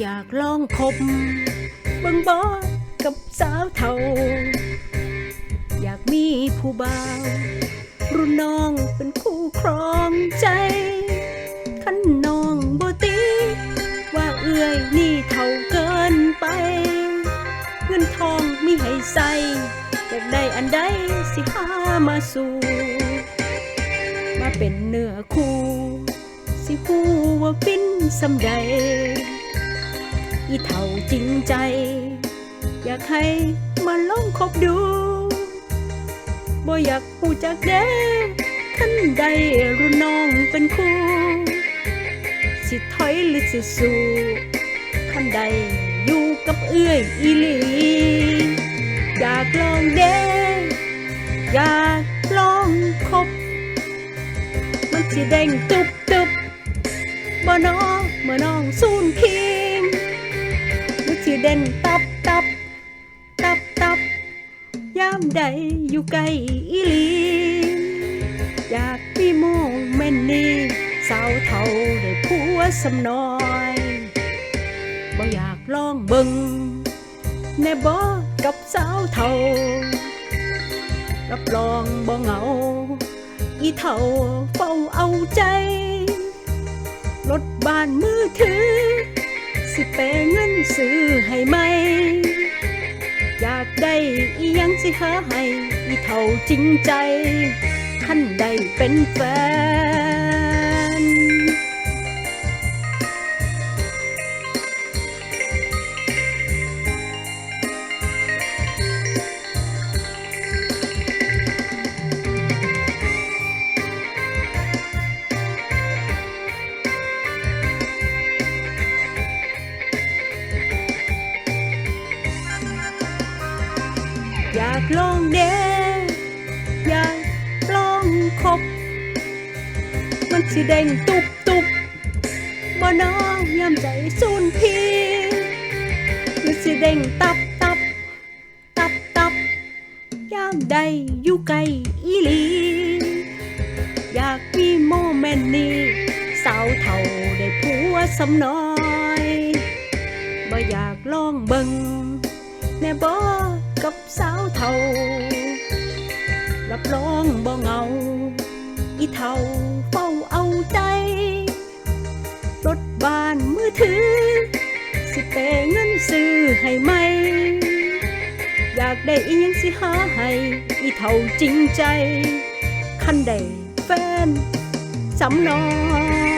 อยากลองคบบิ่งบ่กับสาวเท่าอยากมีผู้บ่าวรุ่นน้องเป็นคู่ครองใจขันน้องบ่ตีว่าเอื้อยนี่เท่าเกินไป เงินทองมีให้ใส่อยากได้อันใดสิหามาสู่มาเป็นเนื้อคู่ สิฮู้ว่าฟินสำใด เท่าจริงใจ อยากให้มาลองคบดูบ่อยากหูจักเด้ขันใดรุ่นน้องเป็นคู่ สิถอยหรือสิสู้ขันใดอยู่กับเอื้อยอีหลีอยากลองเด้อยากลองคบ มันสิเด้งตุบตุบบ่น้อเมื่อน้องสูนคิงมันสิ เด้งตับตับตับตับยามใดอยู่ใกล้อีลีอยากมีโมเมนต์นี้สาวเท่าได้ผัวสำน้อยบ่อยากลองเบิงแน่บ่กับสาวเท่ารับรองบ่เหงา อีเท่าเฝ้าเอาใจรถบ้านมือถือ สิแปลเงินซื้อให้ไหม อยากได้อียังสิหาให้ อีเท่าจริงใจท่านได้เป็นแฟน อยากลองเดอยากลองคบ มันสิเด้งตุบตุบบ่น้องยามใจสูนพีมันสิเด้งตับตับตับตับยามใดอยู่ไกลอีหลี อยากมีโมเมนต์นี้ สาวเท่าได้ผัวสำน้อยบ่อยากลองเบิงแน่บ่ กับสาวเท่ารับรองบ่เงา อีเท่าเฝ้าเอาใจ รถบ้านมือถือ สิเปเงินซื้อให้ไหม อยากได้อียังสิหาให้ อีเท่าจริงใจ คันได้แฟนสำน้อย